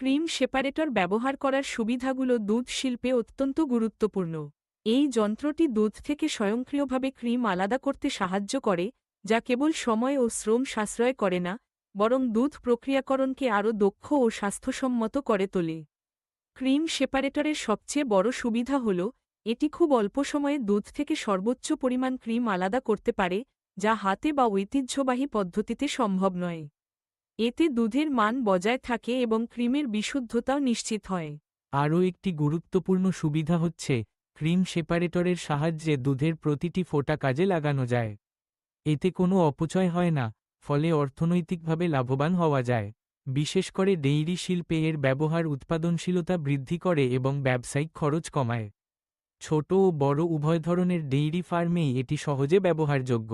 Cream separator ব্যবহার করার সুবিধাগুলো দুধ শিল্পে অত্যন্ত গুরুত্বপূর্ণ। এই যন্ত্রটি দুধ থেকে স্বয়ংক্রিয়ভাবে ক্রিম আলাদা করতে সাহায্য করে, যা কেবল সময় ও শ্রম সাশ্রয় করে না, বরং দুধ প্রক্রিয়াকরণকে আরও দক্ষ ও স্বাস্থ্যসম্মত করে তোলে। ক্রিম সেপারেটরের সবচেয়ে বড় সুবিধা হল, এটি খুব অল্প সময়ে দুধ থেকে সর্বোচ্চ পরিমাণ ক্রিম আলাদা করতে পারে, যা হাতে বা ঐতিহ্যবাহী পদ্ধতিতে সম্ভব নয়। এতে দুধের মান বজায় থাকে এবং ক্রিমের বিশুদ্ধতাও নিশ্চিত হয়। আরও একটি গুরুত্বপূর্ণ সুবিধা হচ্ছে, ক্রিম সেপারেটরের সাহায্যে দুধের প্রতিটি ফোটা কাজে লাগানো যায়। এতে কোনো অপচয় হয় না, ফলে অর্থনৈতিকভাবে লাভবান হওয়া যায়। বিশেষ করে ডেইরি শিল্পে এর ব্যবহার উৎপাদনশীলতা বৃদ্ধি করে এবং ব্যবসায়িক খরচ কমায়। ছোট ও বড় উভয় ধরনের ডেইরি ফার্মেই এটি সহজে ব্যবহারযোগ্য।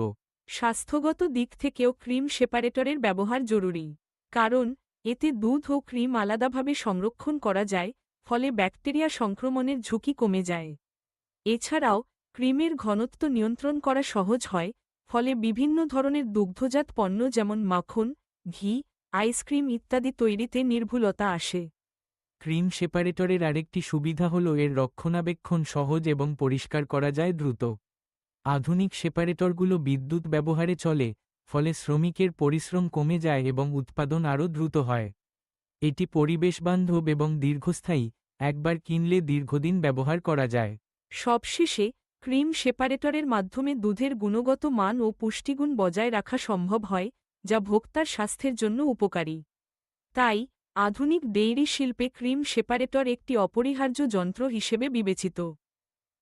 স্বাস্থ্যগত দিক থেকেও ক্রিম সেপারেটরের ব্যবহার জরুরি, কারণ এতে দুধ ও ক্রিম আলাদাভাবে সংরক্ষণ করা যায়, ফলে ব্যাকটেরিয়া সংক্রমণের ঝুঁকি কমে যায়। এছাড়াও, ক্রিমের ঘনত্ব নিয়ন্ত্রণ করা সহজ হয়, ফলে বিভিন্ন ধরনের দুগ্ধজাত পণ্য যেমন মাখন, ঘি, আইসক্রিম ইত্যাদি তৈরিতে নির্ভুলতা আসে। ক্রিম সেপারেটরের আরেকটি সুবিধা হল এর রক্ষণাবেক্ষণ সহজ এবং পরিষ্কার করা যায় দ্রুত। আধুনিক সেপারেটরগুলো বিদ্যুৎ ব্যবহারে চলে, ফলে শ্রমিকের পরিশ্রম কমে যায় এবং উৎপাদন আরও দ্রুত হয়। এটি পরিবেশবান্ধব এবং দীর্ঘস্থায়ী, একবার কিনলে দীর্ঘদিন ব্যবহার করা যায়। সবশেষে, ক্রিম সেপারেটরের মাধ্যমে দুধের গুণগত মান ও পুষ্টিগুণ বজায় রাখা সম্ভব হয়, যা ভোক্তার স্বাস্থ্যের জন্য উপকারী। তাই, আধুনিক ডেইরি শিল্পে ক্রিম সেপারেটর একটি অপরিহার্য যন্ত্র হিসেবে বিবেচিত।